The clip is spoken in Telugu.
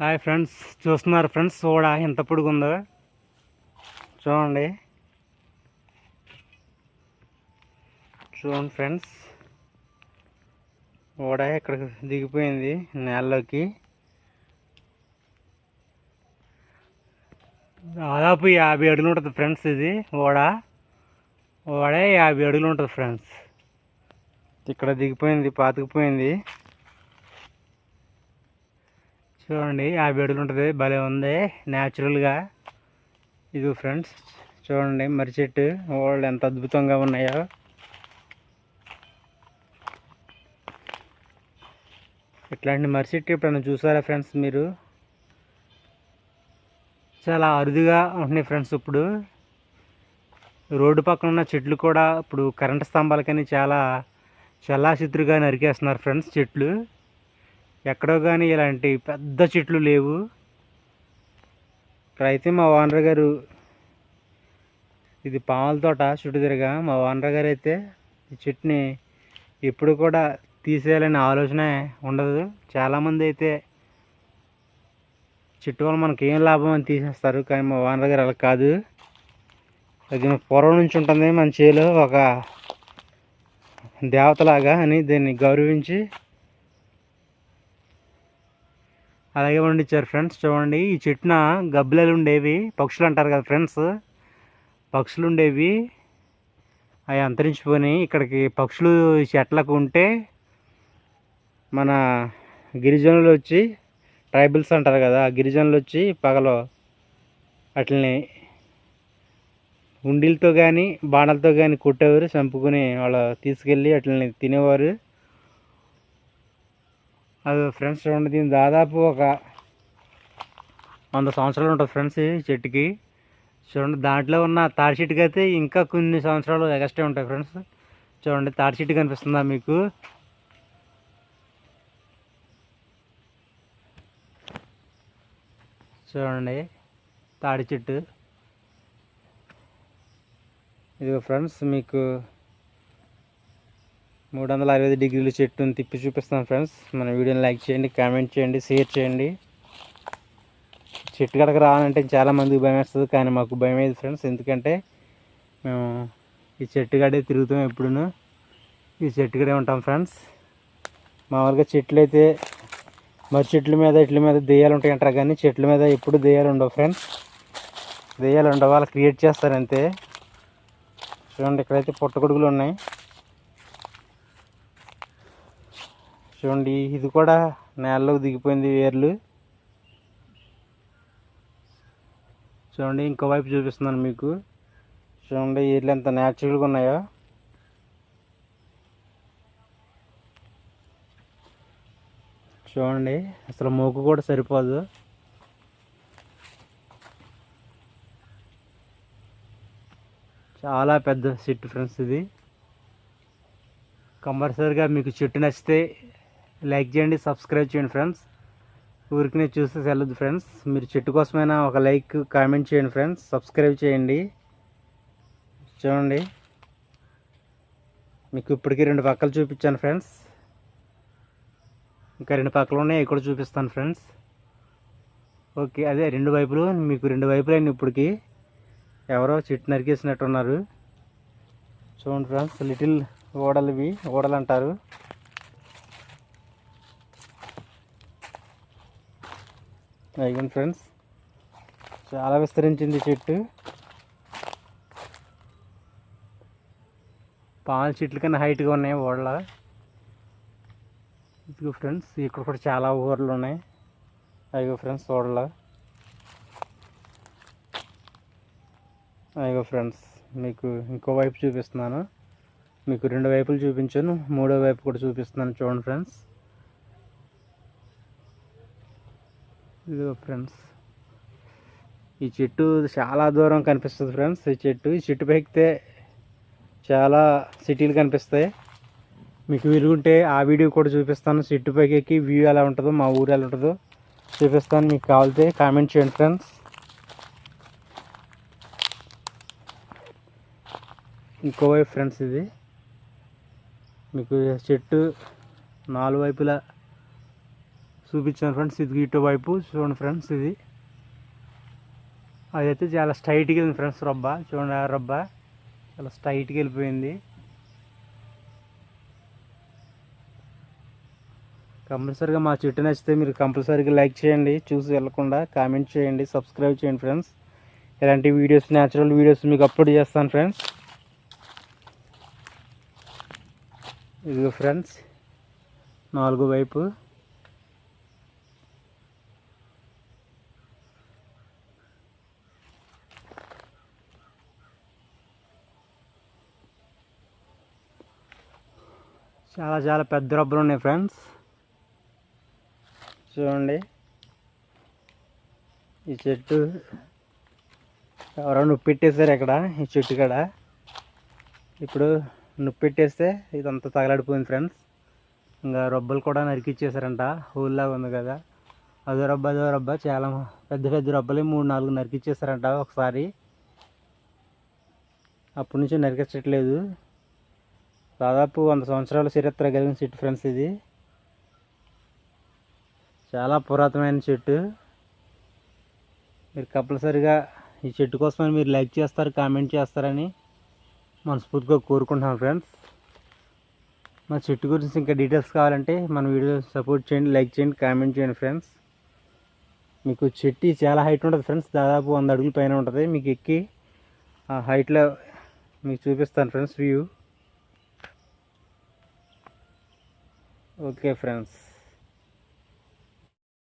హాయ్ ఫ్రెండ్స్ చూస్తున్నారు ఫ్రెండ్స్ సోడా ఎంత పొడుగుందో. చూడండి. చూడండి ఫ్రెండ్స్ ఓడ ఇక్కడ దిగిపోయింది? నేలలోకి. దాదాపు యాభై అడుగులు ఉంటుంది ఫ్రెండ్స్ ఇది ఓడ ఓడ యాభై అడుగులు ఉంటుంది ఫ్రెండ్స్. ఇక్కడ దిగిపోయింది పాతుకుపోయింది. చూడండి యాభై అడుగులు ఉంటుంది భలే ఉంది న్యాచురల్గా ఇది ఫ్రెండ్స్ చూడండి మర్రి చెట్టు వాళ్ళు ఎంత అద్భుతంగా ఉన్నాయో. ఇట్లాంటి మర్రి చెట్టు ఎప్పుడైనా చూసారా ఫ్రెండ్స్ మీరు? చాలా అరుదుగా ఉంటున్నాయి ఫ్రెండ్స్ ఇప్పుడు. రోడ్డు పక్కన ఉన్న చెట్లు కూడా ఇప్పుడు కరెంటు స్తంభాలకని చాలా చల్లాచిత్రుగా నరికేస్తున్నారు ఫ్రెండ్స్ చెట్లు. ఎక్కడో కానీ ఇలాంటి పెద్ద చెట్లు లేవు. ఇక్కడైతే మా ఓనర్ గారు ఇది పాముల తోట చుట్టూ తిరగా. మా ఓనర్ గారు అయితే ఈ చెట్టుని ఎప్పుడు కూడా తీసేయాలనే ఆలోచన ఉండదు. చాలామంది అయితే చెట్టు వల్ల మనకి ఏం లాభం అని తీసేస్తారు. కానీ మా ఓనర్ గారు అలా కాదు. అది పూర్వం నుంచి ఉంటుంది మన చేలో ఒక దేవతలాగా అని దీన్ని గౌరవించి అలాగే పండించారు ఫ్రెండ్స్ చూడండి. ఈ చెట్టున గబ్బిలలు ఉండేవి పక్షులు అంటారు కదా ఫ్రెండ్స్. పక్షులు ఉండేవి. అవి అంతరించిపోయి ఇక్కడికి పక్షులు చెట్లకు ఉంటే మన గిరిజనులు వచ్చి ట్రైబల్స్ అంటారు కదా ఆ గిరిజనులు వచ్చి పగలో వాటిని ఉండిలతో కానీ బాణలతో కానీ కొట్టేవారు చంపుకొని వాళ్ళు తీసుకెళ్ళి వాటిని తినేవారు. అది ఫ్రెండ్స్ చూడండి దీని దాదాపు ఒక వంద సంవత్సరాలు ఉంటుంది ఫ్రెండ్స్ ఈ చెట్టుకి. చూడండి దాంట్లో ఉన్న తాడి చెట్టుకి అయితే ఇంకా కొన్ని సంవత్సరాలు ఎగస్ట్రా ఉంటాయి ఫ్రెండ్స్. చూడండి తాడి చెట్టు కనిపిస్తుందా మీకు? చూడండి తాడి చెట్టు. ఇదిగో ఫ్రెండ్స్ మీకు మూడు వందల అరవై డిగ్రీల చెట్టుని తిప్పి చూపిస్తాను ఫ్రెండ్స్. మన వీడియోని లైక్ చేయండి కామెంట్ చేయండి షేర్ చేయండి. చెట్టు కడక రావాలంటే చాలా మందికి భయం వేస్తుంది కానీ మాకు భయం అయ్యేది ఫ్రెండ్స్. ఎందుకంటే మేము ఈ చెట్టు కడే తిరుగుతాం ఎప్పుడూ ఈ చెట్టు కడే ఉంటాం ఫ్రెండ్స్. మామూలుగా చెట్లు అయితే మరి చెట్ల మీద ఇట్ల మీద దెయ్యాలు ఉంటాయి అంటారు కానీ చెట్ల మీద ఎప్పుడు దెయ్యాలు ఉండవు ఫ్రెండ్స్. దెయ్యాలు ఉండవు వాళ్ళు క్రియేట్ చేస్తారు అంతే. చూడండి ఇక్కడైతే పుట్టగొడుగులు ఉన్నాయి. చూడండి ఇది కూడా నేలలో దిగిపోయింది వేర్లు. చూడండి ఇంకో వైపు చూపిస్తున్నాను మీకు. చూడండి వీళ్ళు ఎంత న్యాచురల్గా ఉన్నాయో. చూడండి అసలు మూకు కూడా సరిపోదు. చాలా పెద్ద చెట్టు ఫ్రెండ్స్ ఇది. కంపల్సరీగా మీకు చెట్టు నచ్చితే లైక్ చేయండి సబ్స్క్రైబ్ చేయండి ఫ్రెండ్స్. ఊరికి చూస్తే వెళ్ళదు ఫ్రెండ్స్. మీరు చెట్టు కోసమైనా ఒక లైక్ కామెంట్ చేయండి ఫ్రెండ్స్. సబ్స్క్రైబ్ చేయండి. చూడండి. మీకు ఇప్పటికీ రెండు పక్కలు చూపించాను ఫ్రెండ్స్. ఇంకా రెండు పక్కలు ఉన్నాయి అవి కూడా చూపిస్తాను ఫ్రెండ్స్. ఓకే అదే రెండు వైపులు మీకు రెండు వైపులు అయిన ఇప్పటికి. ఎవరో చెట్టు నరికేసినట్టు ఉన్నారు చూడండి ఫ్రెండ్స్ లిటిల్ ఓడలు ఇవి ఓడలు అంటారు. అయిపోయింది ఫ్రెండ్స్ చాలా విస్తరించింది చెట్టు. పాల చెట్ల కన్నా హైట్గా ఉన్నాయి ఓడల. ఇదిగో ఫ్రెండ్స్ ఇక్కడ కూడా చాలా ఊర్లు ఉన్నాయి. అయ్యో ఫ్రెండ్స్ ఓడల. అయ్యో ఫ్రెండ్స్ మీకు ఇంకో వైపు చూపిస్తున్నాను. మీకు రెండు వైపులు చూపించాను మూడో వైపు కూడా చూపిస్తున్నాను. చూడండి ఫ్రెండ్స్ ఇదిగో ఫ్రెండ్స్ ఈ చెట్టు చాలా దూరం కనిపిస్తుంది ఫ్రెండ్స్. ఈ చెట్టు ఈ చెట్టు పైకితే చాలా సిటీలు కనిపిస్తాయి. మీకు విరుగుంటే ఆ వీడియో కూడా చూపిస్తాను. చెట్టు పైకి ఎక్కి వ్యూ ఎలా ఉంటుందో మా ఊరు ఎలా ఉంటుందో చూపిస్తాను. మీకు కావాలితే కామెంట్ చేయండి ఫ్రెండ్స్. ఇంకోవైపు ఫ్రెండ్స్ ఇది. మీకు చెట్టు నాలుగు వైపులా చూపించాను ఫ్రెండ్స్ ఇది ఇటు వైపు చూడండి ఫ్రెండ్స్ ఇది. అదైతే చాలా స్ట్రైట్గా వెళ్ళింది ఫ్రెండ్స్ రొబ్బ. చూడండి ఆ రొబ్బ. చాలా స్ట్రైట్గా వెళ్ళిపోయింది. కంపల్సరీగా మా చెట్టు నచ్చితే మీరు కంపల్సరీగా లైక్ చేయండి చూసి వెళ్ళకుండా కామెంట్ చేయండి సబ్స్క్రైబ్ చేయండి ఫ్రెండ్స్ ఇలాంటి వీడియోస్ న్యాచురల్ వీడియోస్ మీకు అప్లోడ్ చేస్తాను ఫ్రెండ్స్ ఇదిగో ఫ్రెండ్స్ నాలుగో వైపు. చాలా చాలా పెద్ద రబ్బలు ఉన్నాయి ఫ్రెండ్స్. చూడండి. ఈ చెట్టు ఎవరో నొప్పి పెట్టేశారు ఇక్కడ ఈ చెట్టు కాడ. ఇప్పుడు నొప్పి పెట్టేస్తే ఇదంతా తగలాడిపోయింది ఫ్రెండ్స్. ఇంకా రొబ్బలు కూడా నరికిచ్చేసారంట హోల్లాగా ఉంది కదా. అదో రబ్బ అదో రబ్బ చాలా పెద్ద పెద్ద రబ్బలే మూడు నాలుగు నరికిచ్చేసారంట ఒకసారి. అప్పటి నుంచి నరికించట్లేదు. దాదాపు వంద సంవత్సరాల చరిత్ర కలిగిన చెట్టు ఫ్రెండ్స్ ఇది. చాలా పురాతనమైన చెట్టు. మీరు కంపల్సరిగా ఈ చెట్టు కోసం మీరు లైక్ చేస్తారు కామెంట్ చేస్తారని మనస్ఫూర్తిగా కోరుకుంటున్నాను ఫ్రెండ్స్. మా చెట్టు గురించి ఇంకా డీటెయిల్స్ కావాలంటే మన వీడియో సపోర్ట్ చేయండి లైక్ చేయండి కామెంట్ చేయండి ఫ్రెండ్స్. మీకు చెట్టు చాలా హైట్ ఉంటుంది ఫ్రెండ్స్ దాదాపు వంద అడుగుల పైన ఉంటుంది. మీకు ఎక్కి ఆ హైట్లో మీకు చూపిస్తాను ఫ్రెండ్స్ వ్యూ. Okay friends